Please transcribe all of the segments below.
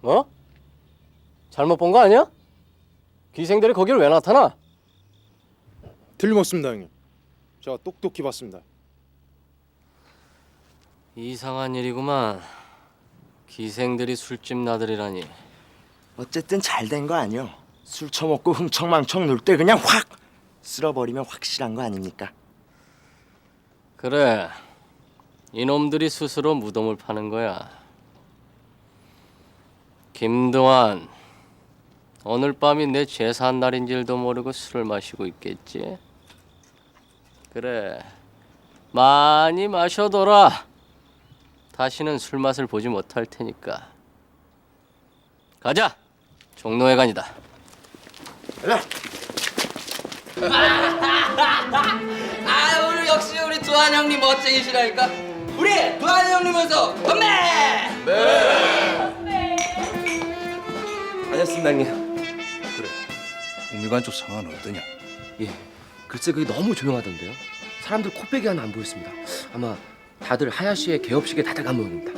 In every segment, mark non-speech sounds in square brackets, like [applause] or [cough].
뭐? 잘못 본 거 아니야? 기생들이 거길 왜 나타나? 틀림없습니다 형님. 제가 똑똑히 봤습니다. 이상한 일이구만. 기생들이 술집 나들이라니. 어쨌든 잘 된 거 아니요. 술 처먹고 흥청망청 놀 때 그냥 확 쓸어버리면 확실한 거 아닙니까? 그래. 이놈들이 스스로 무덤을 파는 거야. 김도환. 오늘 밤이 내 제사 날인 줄도 모르고 술을 마시고 있겠지? 그래. 많이 마셔둬라. 다시는 술 맛을 보지 못할 테니까. 가자. 종로회관이다. [laughs] 아 오늘 역시 우리 두한 형님 멋쟁이시라니까 우리 두한 형님에서 건배 안녕하십니까 형님. 국미관 쪽 상황은 어떠냐? 예. 글쎄 그게 너무 조용하던데요. 사람들 코빼기 하나 안 보였습니다. 아마 다들 하야시의 개업식에 다들 간 모양입니다.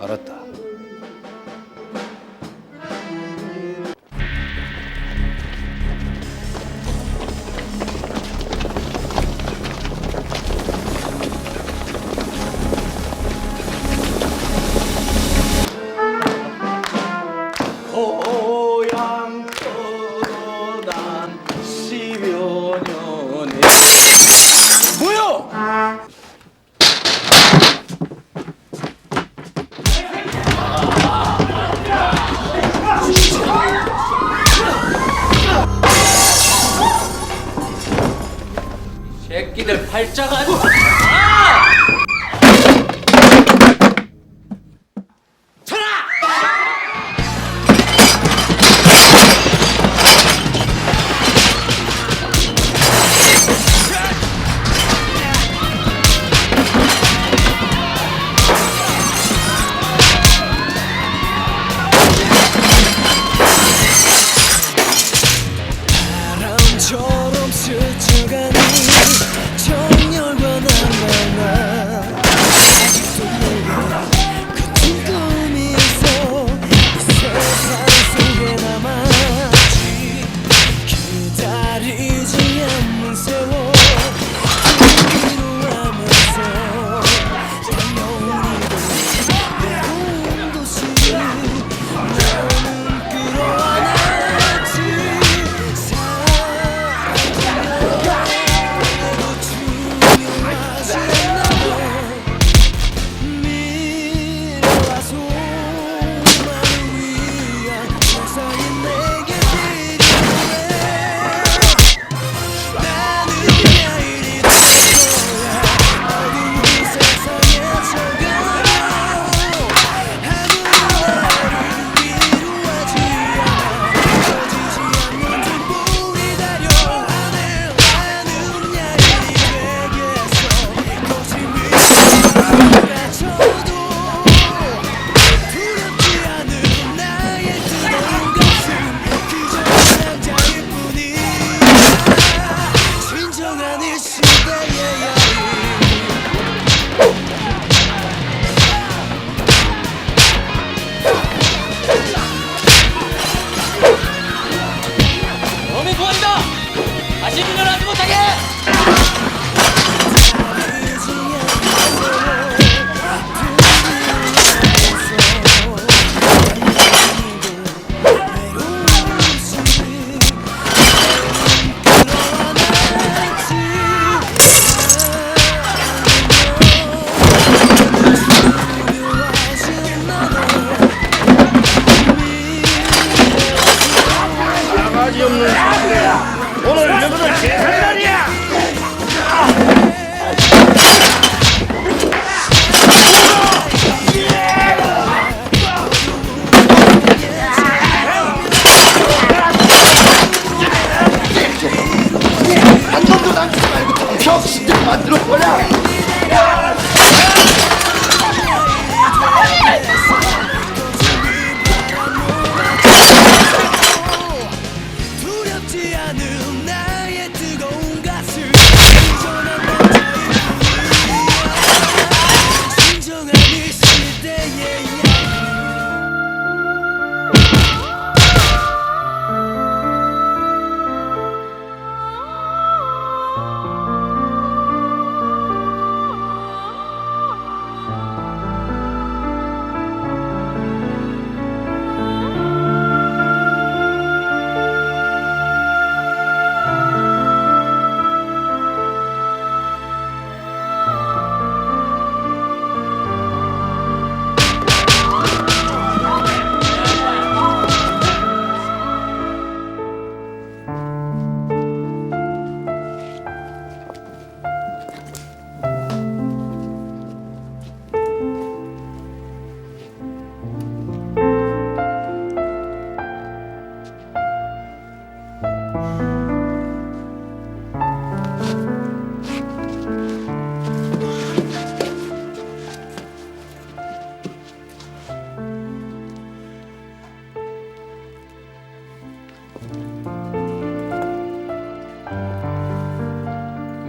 알았다. 새끼들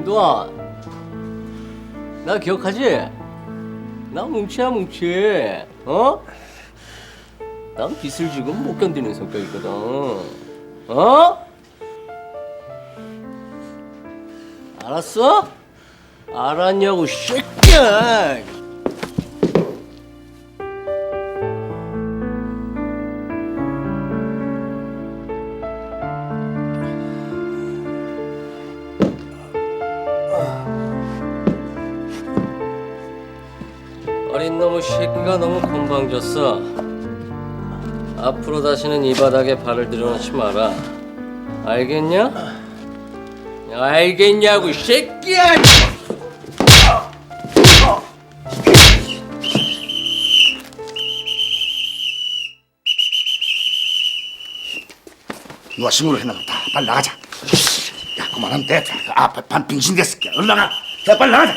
김도환 나 기억하지? 나 뭉치야 뭉치 어? 난 빚을 지금 못 견디는 성격이거든 어? 알았어? 알았냐고 새끼야 놈의 새끼가 너무 건방졌어. 앞으로 다시는 이 바닥에 발을 들여놓지 마라. 알겠냐? 알겠냐고 이 새끼야! 누가 신고를 해놨다. 빨리 나가자. 야, 그만하면 돼. 아, 반 빙신 됐을게. 얼른 나가. 야, 빨리 나가자.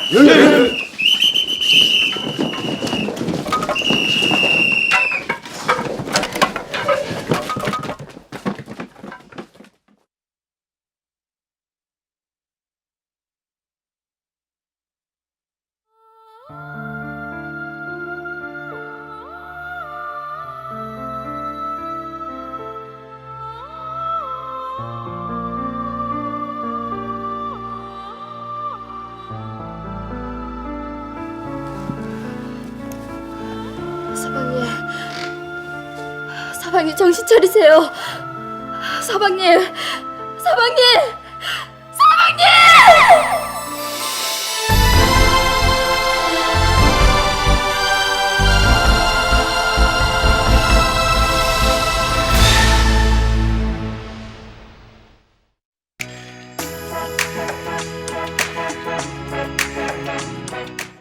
서방님, 서방님 정신 차리세요. 서방님, 서방님,